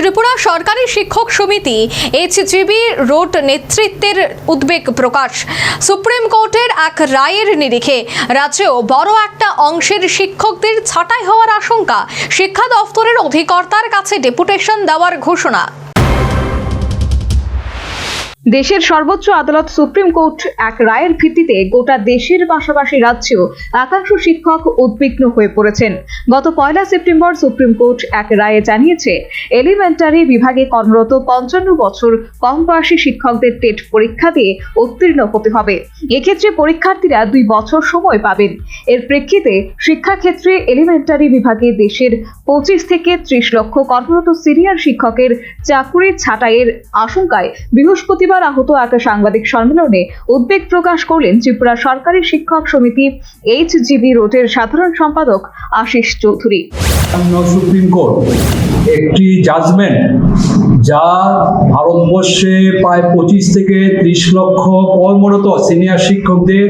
ত্রিপুরা সরকারি শিক্ষক সমিতি এইচজিবি রোড নেতৃত্বের উদ্বেগ প্রকাশ। সুপ্রিম কোর্টের এক রায়ের নিরিখে রাজ্যেও বড় একটা অংশের শিক্ষকদের ছাঁটাই হওয়ার আশঙ্কা। শিক্ষা দফতরের অধিকর্তার কাছে ডেপুটেশন দেওয়ার ঘোষণা। দেশের সর্বোচ্চ আদালত সুপ্রিম কোর্ট এক রায়ের ভিত্তিতে গোটা দেশের পাশাপাশি রাজ্যেও একাংশ শিক্ষক উদ্বিগ্ন হয়ে পড়েছেন। গত পয়লা সেপ্টেম্বর সুপ্রিম কোর্ট এক রায়ে জানিয়েছে, এলিমেন্টারি বিভাগে কর্মরত পঞ্চান্ন বছর কম বয়সী শিক্ষকদের টেট পরীক্ষা দিয়ে উত্তীর্ণ হতে হবে। এক্ষেত্রে পরীক্ষার্থীরা দুই বছর সময় পাবেন। এর প্রেক্ষিতে শিক্ষাক্ষেত্রে এলিমেন্টারি বিভাগে দেশের পঁচিশ থেকে ত্রিশ লক্ষ কর্মরত সিনিয়র শিক্ষকের চাকুরি ছাঁটাইয়ের আশঙ্কায় বৃহস্পতিবার আহত এক সাংবাদিক সম্মেলনে উদ্বেগ প্রকাশ করলেন ত্রিপুরা সরকারি শিক্ষক সমিতি এইচজিবি রোডের সাধারণ সম্পাদক আশিস চৌধুরী। সুপ্রিম কোর্ট একটি জাজমেন্ট যা ভারতবর্ষে প্রায় পঁচিশ থেকে ত্রিশ লক্ষ কর্মরত সিনিয়র শিক্ষকদের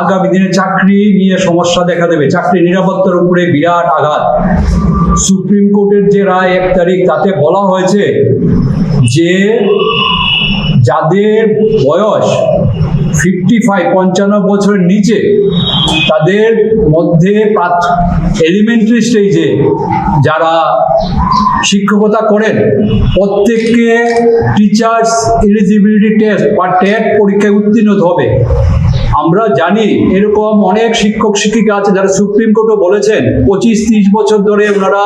আগামী দিনে চাকরি নিয়ে সমস্যা দেখা দেবে। চাকরি নিরাপত্তার উপরে বিরাট আঘাত। সুপ্রিম কোর্টের যে রায় এক তারিখ তাতে বলা হয়েছে যে যাদের বয়স ফিফটি ফাইভ পঞ্চান্ন বছরের নিচে, তাদের মধ্যে এলিমেন্টারি স্টেজে যারা শিক্ষকতা করেন, প্রত্যেককে টিচার্স এলিজিবিলিটি টেস্ট বা টেট পরীক্ষায় উত্তীর্ণ হবে। আমরা জানি এরকম অনেক শিক্ষক শিক্ষিকা আছে যারা সুপ্রিম কোর্টও বলেছেন, পঁচিশ ত্রিশ বছর ধরে ওনারা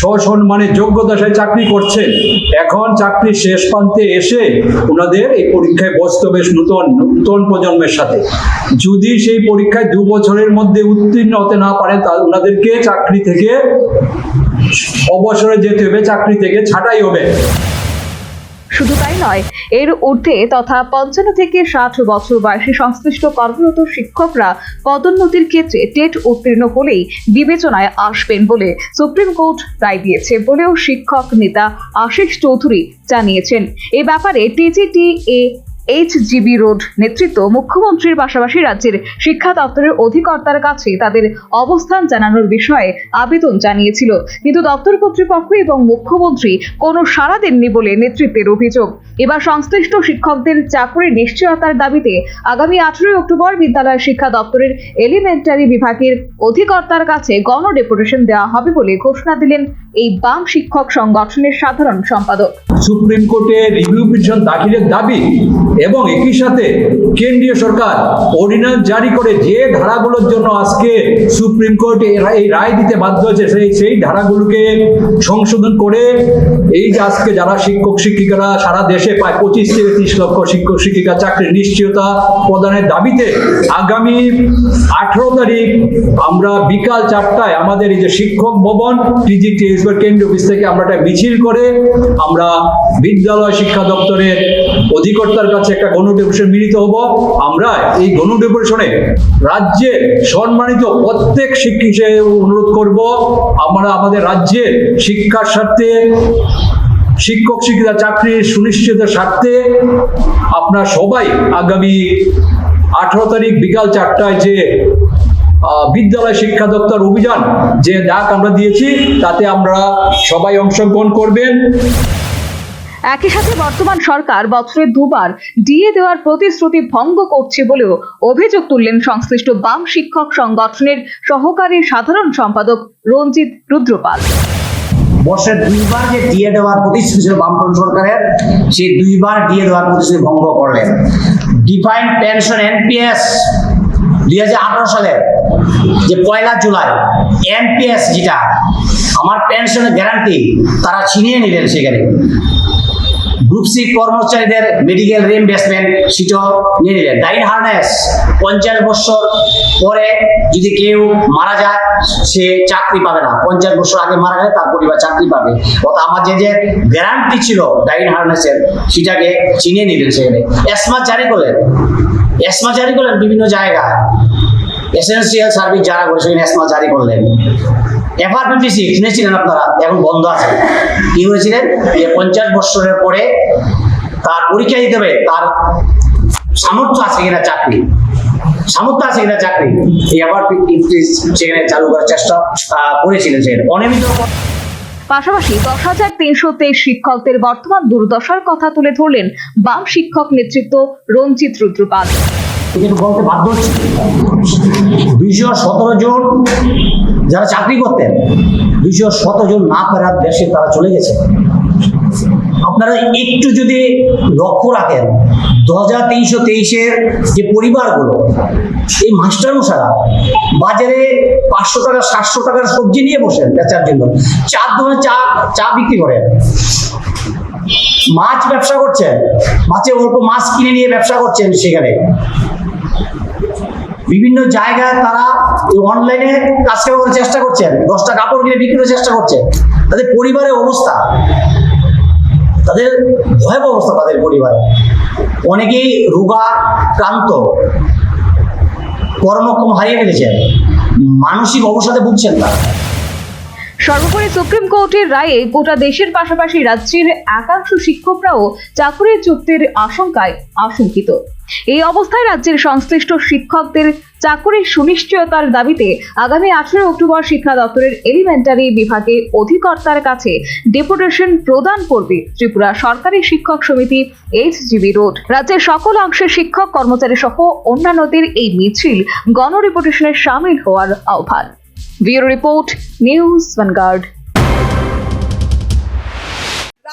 সসম্মানে সাথে চাকরি করছেন। এখন চাকরি শেষ প্রান্তে এসে ওনাদের এই পরীক্ষায় বসতে বেশ নূতন নূতন প্রজন্মের সাথে। যদি সেই পরীক্ষায় দু বছরের মধ্যে উত্তীর্ণ হতে না পারে তা ওনাদেরকে চাকরি থেকে অবসরে যেতে হবে, চাকরি থেকে ছাঁটাই হবে। শুধু তাই নয়, এর ঊর্ধ্বে তথা পঞ্চান্ন থেকে ষাট বছর বয়সী সংশ্লিষ্ট কর্মরত শিক্ষকরা পদোন্নতির ক্ষেত্রে টেট উত্তীর্ণ হলেই বিবেচনায় আসবেন বলে সুপ্রিম কোর্ট রায় দিয়েছে বলেও শিক্ষক নেতা আশিস চৌধুরী জানিয়েছেন। এ ব্যাপারে টিজিটি এ এইচজিবি রোড নেতৃত্ব মুখ্যমন্ত্রীর পাশাপাশি রাজ্যের শিক্ষা দপ্তরের অধিকর্তার কাছে তাদের অবস্থান জানানোর বিষয়ে আবেদন জানিয়েছিল। কিন্তু দপ্তর কর্তৃপক্ষ এবং মুখ্যমন্ত্রী কোনো সাড়া দেননি বলে নেতৃত্বের অভিযোগ। এবার সংশ্লিষ্ট শিক্ষকদের চাকরির নিশ্চয়তার দাবিতে আগামী আঠেরোই অক্টোবর বিদ্যালয় শিক্ষা দপ্তরের এলিমেন্টারি বিভাগের অধিকর্তার কাছে গণ ডেপুটেশন দেওয়া হবে বলে ঘোষণা দিলেন এই বাম শিক্ষক সংগঠনের সাধারণ সম্পাদক। সুপ্রিম কোর্টে রিভিউ পিটিশন দাখিলের দাবি এবং একই সাথে কেন্দ্রীয় সরকার অর্ডিন্যান্স জারি করে যে ধারাগুলোর জন্য আজকে সুপ্রিম কোর্ট এই রায়- দিতে বাধ্য হয়েছে, সেই সেই ধারাগুলোকে সংশোধন করে এই যে আজকে যারা শিক্ষক, শিক্ষিকারা সারা দেশে প্রায় পঁচিশ থেকে ত্রিশ লক্ষ শিক্ষক, শিক্ষিকা চাকরির নিশ্চয়তা প্রদানের দাবিতে আগামী আঠারো তারিখ আমরা বিকাল চারটায় আমাদের এই যে শিক্ষক ভবন টিজিটিএস বা কেন্দ্রীয় অফিস থেকে আমরা একটা মিছিল করে আমরা বিদ্যালয় শিক্ষা দপ্তরের অধিকর্তার কাছে একটা গণডেপুটেশন মিলিত হব। আমরা এই গণডেপুটেশনে রাজ্যের সম্মানিত প্রত্যেক শিক্ষিকা অনুরোধ করব, আমরা আমাদের রাজ্যের শিক্ষার স্বার্থে, শিক্ষক শিক্ষিকা চাকরির সুনিশ্চিতের স্বার্থে আপনার সবাই আগামী আঠারো তারিখ বিকাল চারটায় যে বিদ্যালয় শিক্ষা দপ্তর অভিযান যে ডাক আমরা দিয়েছি, তাতে আমরা সবাই অংশগ্রহণ করবেন। একই সাথে বর্তমান সরকার বছরে দুবার ডিএ দেওয়ার প্রতিশ্রুতি ভঙ্গ করছে বলেও অভিযোগ তুললেন সংশ্লিষ্ট বাম শিক্ষক সংগঠনের সহকারী সাধারণ সম্পাদক রঞ্জিত রুদ্রপাল। বর্ষে দুইবার যে ডিএ দেওয়ার প্রতিশ্রুতি ছিল বামফ্রন্ট সরকারের, সেই দুইবার ডিএ দেওয়ার প্রতিশ্রুতি ভঙ্গ করলেন। ডিফাইন্ড পেনশন এনপিএস দুই সালের যে পয়লা জুলাই এনপিএস যেটা, আমার পেনশনের গ্যারান্টি তারা ছিনিয়ে নিলেন সেখানে। গ্রুপ সি কর্মচারীদের মেডিকেল রিইমবার্সমেন্ট সেটাও নিয়ে নিলেন। ডাইন হার্নেস পঞ্চাশ বছর পরে যদি কেউ মারা যায়, সে চাকরি পাবে না। পঞ্চাশ বছর আগে মারা গেলে তার পরিবার চাকরি পাবে। অর্থাৎ আমার যে যে গ্যারান্টি ছিল ডাইন হার্নেসের সেটাকে চিনিয়ে নিলেন সেখানে। এসমা জারি করলেন। এসমা জারি করলেন বিভিন্ন জায়গায়। এসেন্সিয়াল সার্ভিস যারা করে সেখানে এসমা জারি করলেন। এফআর ফিফটি সিক্স শুনেছিলেন আপনারা এখন বন্ধ আছে কি হয়েছিলেন? যে পঞ্চাশ বছরের পরে তার পরীক্ষা দিতে হবে, তার সামর্থ্য আছে কিনা চাকরি? সামর্থ্য আছে কিনা চাকরি? এই ফিফটি সেখানে চালু করার চেষ্টা করেছিলেন সেখানে। অনিয়মিত পাশাপাশি দশ হাজার তিনশো তেইশ শিক্ষকদের বর্তমান দুর্দশার কথা তুলে ধরলেন বাম শিক্ষক নেতৃত্ব রঞ্জিত রুদ্রপাল। কিন্তু বলতে বাধ্য হচ্ছে। দুইশো সতেরো জন যারা চাকরি করতেন, দুইশো সতেরো জন না ফেরার দেশে তারা চলে গেছে। আপনারা একটু যদি লক্ষ্য রাখেন, দু হাজার তিনশো তেইশের যে পরিবারগুলো, এই মাস্টারমশারা বাজারে পাঁচশো টাকা, সাতশো টাকার সবজি নিয়ে বসেন বেচার জন্য। চার দোকানে চা চা বিক্রি করেন। মাছ ব্যবসা করছেন, মাছের অল্প মাছ কিনে নিয়ে ব্যবসা করছেন সেখানে। বিভিন্ন জায়গায় তারা অনলাইনে কাজ করার চেষ্টা করছেন। দশটা কাপড় কিনে বিক্রি করার চেষ্টা করছে। তাদের পরিবারের অবস্থা। তাদের ভয়াবহ অবস্থা তাদের পরিবারে। অনেকেই রোগা ক্রান্ত কর্মক্ষম হারিয়ে ফেলেছেন। মানসিক অবসাদে ভুগছেন তারা। সর্বোপরি সুপ্রিম কোর্টের রায়ে গোটা দেশের পাশাপাশি রাজ্যের একাংশ শিক্ষকরাও চাকুরির চুক্তির আশঙ্কায় আশঙ্কিত। এই অবস্থায় রাজ্যের সংশ্লিষ্ট শিক্ষকদের চাকুরির সুনিশ্চয়তার দাবিতে আগামী আঠেরো অক্টোবর শিক্ষা দপ্তরের এলিমেন্টারি বিভাগের অধিকর্তার কাছে ডেপুটেশন প্রদান করবে ত্রিপুরা সরকারি শিক্ষক সমিতি এইচজিবি রোড। রাজ্যের সকল অংশের শিক্ষক, কর্মচারী সহ অন্যান্যদের এই মিছিল গণরিপোর্টেশনে সামিল হওয়ার আহ্বান। Bureau report, news vanguard